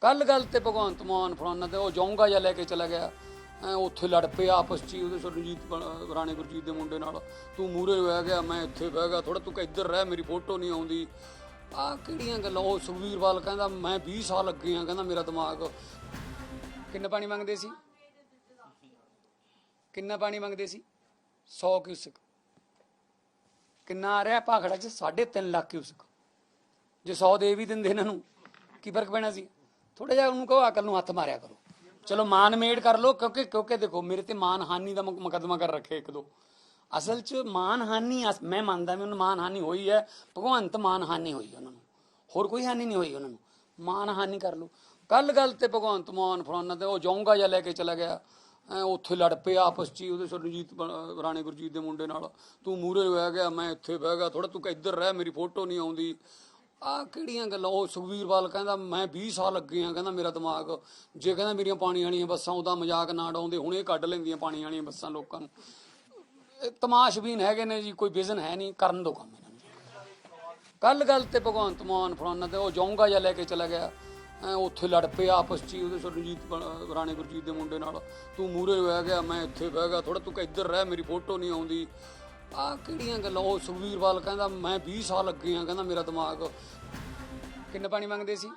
ਕੱਲ ਗੱਲ ਤੇ ਭਗਵੰਤ ਮਾਨ ਫਲਾਨਾ ਤੇ ਉਹ ਜਾਊਂਗਾ ਜਾਂ ਲੈ ਕੇ ਚਲਾ ਗਿਆ। ਐਂ ਉੱਥੇ ਲੜ ਪਏ ਆਪਸ ਚ ਹੀ ਉਹਦੇ ਸਰਜੀਤ ਬਣ- ਰਾਣੇ ਗੁਰਜੀਤ ਦੇ ਮੁੰਡੇ ਨਾਲ। ਤੂੰ ਮੂਰੇ ਬਹਿ ਗਿਆ, ਮੈਂ ਇੱਥੇ ਬਹਿ ਗਿਆ ਥੋੜਾ ਤੂੰ ਇੱਧਰ ਰਹਿ, ਮੇਰੀ ਫੋਟੋ ਨਹੀਂ ਆਉਂਦੀ। ਆ ਕਿਹੜੀਆਂ ਗੱਲਾਂ? ਉਹ ਸੁਖਵੀਰਵਾਲ ਕਹਿੰਦਾ, ਮੈਂ 20 ਸਾਲ ਅੱਗੇ ਆ, ਕਹਿੰਦਾ ਮੇਰਾ ਦਿਮਾਗ। ਕਿੰਨਾ ਪਾਣੀ ਮੰਗਦੇ ਸੀ? ਕਿੰਨਾ ਪਾਣੀ ਮੰਗਦੇ ਸੀ? 100 ਕਿਊਸਕ। ਕਿੰਨਾ ਆ ਰਿਹਾ ਭਾਖੜਾ ਚ? 3.5 ਲੱਖ ਕਿਊਸਕ। ਜੇ 100 ਦੇ ਵੀ ਦਿੰਦੇ ਇਹਨਾਂ ਨੂੰ, ਕੀ ਫ਼ਰਕ ਪੈਣਾ ਸੀ? ਥੋੜਾ ਜਿਹਾ ਉਹਨੂੰ ਕਹੋ, ਅਕਲ ਨੂੰ ਹੱਥ ਮਾਰਿਆ ਕਰੋ। ਚਲੋ ਮਾਨ ਮੇੜ ਕਰ ਲੋ ਕਿਉਂਕਿ ਕਿਉਂਕਿ ਦੇਖੋ, ਮੇਰੇ ਤੇ ਮਾਨ ਹਾਨੀ ਦਾ ਮੁਕ- ਮੁਕੱਦਮਾ ਕਰ ਰੱਖੇ ਇੱਕ ਦੋ। ਅਸਲ 'ਚ ਮਾਨ ਹਾਨੀ, ਅਸ- ਮੈਂ ਮੰਨਦਾ ਵੀ ਉਹਨੂੰ ਮਾਨ ਹਾਨੀ ਹੋਈ ਹੈ, ਭਗਵੰਤ ਮਾਨ ਹਾਨੀ ਹੋਈ ਉਹਨਾਂ ਨੂੰ। ਹੋਰ ਕੋਈ ਹਾਨੀ ਨਹੀਂ ਹੋਈ ਉਹਨਾਂ ਨੂੰ। ਮਾਨ ਹਾਨੀ ਕਰ ਲੋ ਕੱਲ ਗੱਲ ਤੇ ਭਗਵੰਤ ਮਾਨ ਫਲਾਨਾ ਤੇ ਉਹ ਜਾਊਂਗਾ ਜਾਂ ਲੈ ਕੇ ਚਲਾ ਗਿਆ? ਐਂ ਉੱਥੇ ਲੜ ਪਏ ਆਪਸ ਚ ਹੀ ਉਹਦੇ ਸਰਜੀਤ ਬਣ- ਰਾਣੇ ਗੁਰਜੀਤ ਦੇ ਮੁੰਡੇ ਨਾਲ। ਤੂੰ ਮੂਰੇ ਬਹਿ ਗਿਆ, ਮੈਂ ਇੱਥੇ ਬਹਿ ਗਿਆ ਥੋੜਾ ਤੂੰ ਇੱਧਰ ਰਹਿ, ਮੇਰੀ ਫੋਟੋ ਨਹੀਂ ਆਉਂਦੀ। ਆ ਕਿਹੜੀਆਂ ਗੱਲਾਂ? ਉਹ ਸੁਖਵੀਰਵਾਲ ਕਹਿੰਦਾ, ਮੈਂ 20 ਸਾਲ ਅੱਗੇ ਆ। ਕਹਿੰਦਾ ਮੇਰਾ ਦਿਮਾਗ, ਜੇ ਕਹਿੰਦਾ ਮੇਰੀਆਂ ਪਾਣੀ ਵਾਲੀਆਂ ਬੱਸਾਂ ਉਹਦਾ ਮਜ਼ਾਕ ਨਾ ਡਾਉਂਦੇ ਹੁਣੇ ਕੱਢ ਲੈਂਦੀਆਂ ਪਾਣੀ ਵਾਲੀਆਂ ਬੱਸਾਂ ਲੋਕਾਂ ਨੂੰ। ਇਹ ਤਮਾਸ਼ਬੀਨ ਹੈਗੇ ਨੇ ਜੀ, ਕੋਈ ਵਿਜ਼ਨ ਹੈ ਨਹੀਂ, ਕਰਨ ਦੋ ਕੰਮ ਇਹਨਾਂ ਨੂੰ। ਕੱਲ ਗੱਲ ਤੇ ਭਗਵੰਤ ਮਾਨ ਫਲਾਨਾ ਤੇ ਉਹ ਜਾਊਂਗਾ ਜਾਂ ਲੈ ਕੇ ਚਲਾ ਗਿਆ। ਐਂ ਉੱਥੇ ਲੜ ਪਏ ਆਪਸ ਚ ਹੀ, ਉਹਦੇ ਸਰਜੀਤ ਬਣ- ਰਾਣੇ ਗੁਰਜੀਤ ਦੇ ਮੁੰਡੇ ਨਾਲ। ਤੂੰ ਮੂਰੇ ਬਹਿ ਗਿਆ, ਮੈਂ ਇੱਥੇ ਬਹਿ ਗਿਆ ਥੋੜਾ ਤੂੰ ਇੱਧਰ ਰਹਿ, ਮੇਰੀ ਫੋਟੋ ਨਹੀਂ ਆਉਂਦੀ। ਆ ਕਿਹੜੀਆਂ ਗੱਲਾਂ? ਉਹ ਸੁਖਵੀਰਵਾਲ ਕਹਿੰਦਾ, ਮੈਂ 20 ਸਾਲ ਲੱਗੇ ਆ। ਕਹਿੰਦਾ ਮੇਰਾ ਦਿਮਾਗ ਕਿੰਨਾ ਪਾਣੀ ਮੰਗਦੇ ਸੀ?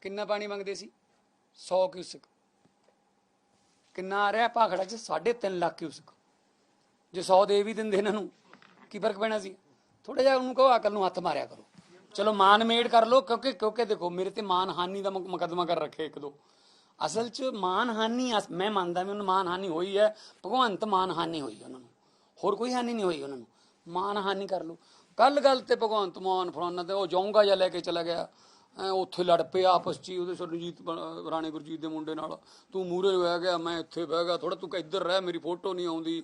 ਕਿੰਨਾ ਪਾਣੀ ਮੰਗਦੇ ਸੀ? 100 ਕਿਊਸਕ। ਕਿੰਨਾ ਆ ਰਿਹਾ ਭਾਖੜਾ ਚ? 3.5 ਲੱਖ ਕਿਊਸਕ। ਜੇ 100 ਦੇ ਵੀ ਦਿੰਦੇ ਇਹਨਾਂ ਨੂੰ, ਕੀ ਫ਼ਰਕ ਪੈਣਾ ਸੀ? ਥੋੜਾ ਜਿਹਾ ਉਹਨੂੰ ਕਹੋ, ਅਕਲ ਨੂੰ ਹੱਥ ਮਾਰਿਆ ਕਰੋ। ਚਲੋ, ਮਾਨ ਮੇੜ ਕਰ ਲੋ ਕਿਉਂਕਿ ਕਿਉਂਕਿ ਦੇਖੋ, ਮੇਰੇ ਤੇ ਮਾਨ ਹਾਨੀ ਦਾ ਮੁਕ- ਮੁਕੱਦਮਾ ਕਰ ਰੱਖੇ ਇੱਕ ਦੋ। ਅਸਲ 'ਚ ਮਾਨਹਾਨੀ ਅਸ- ਮੈਂ ਮੰਨਦਾ ਵੀ ਉਹਨੂੰ ਮਾਨ ਹੋਈ ਹੈ, ਭਗਵੰਤ ਮਾਨਹਾਨੀ ਹੋਈ ਉਹਨਾਂ ਨੂੰ। ਹੋਰ ਕੋਈ ਹਾਨੀ ਨਹੀਂ ਹੋਈ ਉਹਨਾਂ ਨੂੰ। ਮਾਨਹਾਨੀ ਕਰ ਲੋ ਕੱਲ ਗੱਲ ਤੇ ਭਗਵੰਤ ਮਾਨ ਫਲਾਨਾ ਤੇ ਉਹ ਜਾਊਂਗਾ ਜਾਂ ਲੈ ਕੇ ਚਲਾ ਗਿਆ। ਐਂ ਉੱਥੇ ਲੜ ਪਏ ਆਪਸ ਚ ਹੀ ਉਹਦੇ ਸਰਜੀਤ ਬਣ- ਰਾਣੇ ਗੁਰਜੀਤ ਦੇ ਮੁੰਡੇ ਨਾਲ। ਤੂੰ ਮੂਰੇ ਬਹਿ ਗਿਆ, ਮੈਂ ਇੱਥੇ ਬਹਿ ਗਿਆ ਥੋੜਾ ਤੂੰ ਇੱਧਰ ਰਹਿ, ਮੇਰੀ ਫੋਟੋ ਨਹੀਂ ਆਉਂਦੀ।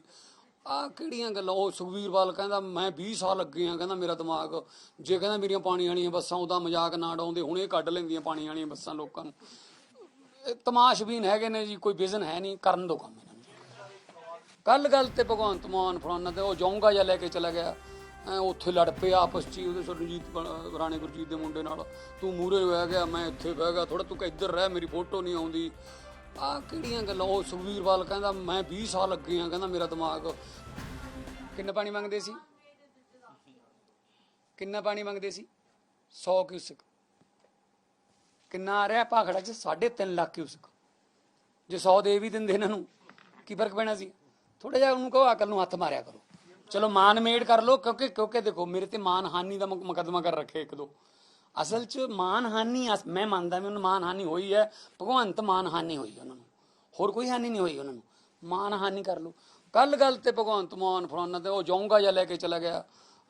ਆ ਕਿਹੜੀਆਂ ਗੱਲਾਂ? ਉਹ ਸੁਖਵੀਰਵਾਲ ਕਹਿੰਦਾ, ਮੈਂ 20 ਸਾਲ ਅੱਗੇ ਆ, ਕਹਿੰਦਾ ਮੇਰਾ ਦਿਮਾਗ। ਜੇ ਕਹਿੰਦਾ ਮੇਰੀਆਂ ਪਾਣੀ ਵਾਲੀਆਂ ਬੱਸਾਂ, ਉਹਦਾ ਮਜ਼ਾਕ ਨਾ ਡਾਉਂਦੇ ਹੁਣੇ ਕੱਢ ਲੈਂਦੀਆਂ ਪਾਣੀ ਵਾਲੀਆਂ ਬੱਸਾਂ ਲੋਕਾਂ ਨੂੰ। ਤਮਾਸ਼ਬੀਨ ਹੈਗੇ ਨੇ ਜੀ, ਕੋਈ ਵਿਜ਼ਨ ਹੈ ਨਹੀਂ, ਕਰਨ ਦੋ ਕੰਮ ਇਹਨਾਂ ਨੂੰ। ਕੱਲ ਗੱਲ ਤੇ ਭਗਵੰਤ ਮਾਨ ਫਲਾਨਾ ਤੇ ਉਹ ਜਾਊਂਗਾ ਜਾਂ ਲੈ ਕੇ ਚਲਾ ਗਿਆ, ਐਂ ਉੱਥੇ ਲੜ ਪਏ ਆਪਸ ਚ ਹੀ ਉਹਦੇ ਸਰਜੀਤ ਬਣ- ਰਾਣੇ ਗੁਰਜੀਤ ਦੇ ਮੁੰਡੇ ਨਾਲ। ਤੂੰ ਮੂਰੇ ਬਹਿ ਗਿਆ, ਮੈਂ ਇੱਥੇ ਬਹਿ ਗਿਆ ਥੋੜਾ ਤੂੰ ਇੱਧਰ ਰਹਿ, ਮੇਰੀ ਫੋਟੋ ਨਹੀਂ ਆਉਂਦੀ। ਆ ਕਿਹੜੀਆਂ ਗੱਲਾਂ? ਉਹ ਸੁਖਵੀਰਵਾਲ ਕਹਿੰਦਾ, ਮੈਂ 20 ਸਾਲ ਅੱਗੇ ਆ ਕਹਿੰਦਾ ਮੇਰਾ ਦਿਮਾਗ। ਕਿੰਨਾ ਪਾਣੀ ਮੰਗਦੇ ਸੀ? ਕਿੰਨਾ ਪਾਣੀ ਮੰਗਦੇ ਸੀ? 100 ਕਿਊਸਕ। ਕਿੰਨਾ ਆ ਰਿਹਾ ਭਾਖੜਾ ਚ? 3.5 ਲੱਖ ਕਿਊਸਕ। ਜੇ 100 ਦੇ ਵੀ ਦਿੰਦੇ ਇਹਨਾਂ ਨੂੰ, ਕੀ ਫ਼ਰਕ ਪੈਣਾ ਸੀ? ਥੋੜਾ ਜਿਹਾ ਉਹਨੂੰ ਕਹੋ, ਅਕਲ ਨੂੰ ਹੱਥ ਮਾਰਿਆ ਕਰੋ। ਚਲੋ, ਮਾਨ ਮੇੜ ਕਰ ਲੋ ਕਿਉਂਕਿ ਕਿਉਂਕਿ ਦੇਖੋ, ਮੇਰੇ ਤੇ ਮਾਨ ਹਾਨੀ ਦਾ ਮੁਕ- ਮੁਕੱਦਮਾ ਕਰ ਰੱਖੇ ਇੱਕ ਦੋ। ਅਸਲ 'ਚ ਮਾਨ ਹਾਨੀ ਅਸ- ਮੈਂ ਮੰਨਦਾ ਵੀ ਉਹਨੂੰ ਮਾਨ ਹਾਨੀ ਹੋਈ ਹੈ, ਭਗਵੰਤ ਮਾਨ ਹਾਨੀ ਹੋਈ ਉਹਨਾਂ ਨੂੰ। ਹੋਰ ਕੋਈ ਹਾਨੀ ਨਹੀਂ ਹੋਈ ਉਹਨਾਂ ਨੂੰ। ਮਾਨ ਹਾਨੀ ਕਰ ਲੋ ਕੱਲ ਗੱਲ ਤੇ ਭਗਵੰਤ ਮਾਨ ਫਲਾਨਾ ਤੇ ਉਹ ਜਾਊਂਗਾ ਜਾਂ ਲੈ ਕੇ ਚਲਾ ਗਿਆ?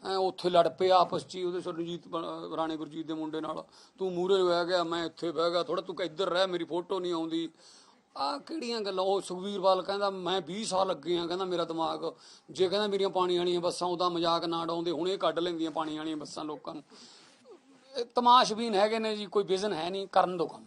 ਐਂ ਉੱਥੇ ਲੜ ਪਏ ਆਪਸ ਚ ਹੀ, ਉਹਦੇ ਸਰਜੀਤ ਬਣ- ਰਾਣੇ ਗੁਰਜੀਤ ਦੇ ਮੁੰਡੇ ਨਾਲ। ਤੂੰ ਮੂਰੇ ਬਹਿ ਗਿਆ, ਮੈਂ ਇੱਥੇ ਬਹਿ ਗਿਆ ਥੋੜਾ ਤੂੰ ਇੱਧਰ ਰਹਿ, ਮੇਰੀ ਫੋਟੋ ਨਹੀਂ ਆਉਂਦੀ। ਆ ਕਿਹੜੀਆਂ ਗੱਲਾਂ? ਉਹ ਸੁਖਵੀਰਵਾਲ ਕਹਿੰਦਾ, ਮੈਂ 20 ਸਾਲ ਲੱਗੇ ਆ, ਕਹਿੰਦਾ ਮੇਰਾ ਦਿਮਾਗ। ਜੇ ਕਹਿੰਦਾ ਮੇਰੀਆਂ ਪਾਣੀ ਵਾਲੀਆਂ ਬੱਸਾਂ, ਉਹਦਾ ਮਜ਼ਾਕ ਨਾ ਡਾਉਂਦੇ ਹੁਣੇ ਕੱਢ ਲੈਂਦੀਆਂ ਪਾਣੀ ਵਾਲੀਆਂ ਬੱਸਾਂ ਲੋਕਾਂ ਨੂੰ। ਇਹ ਤਮਾਸ਼ਬੀਨ ਹੈਗੇ ਨੇ ਜੀ, ਕੋਈ ਵਿਜ਼ਨ ਹੈ ਨਹੀਂ, ਕਰਨ ਦੋ ਕੰਮ।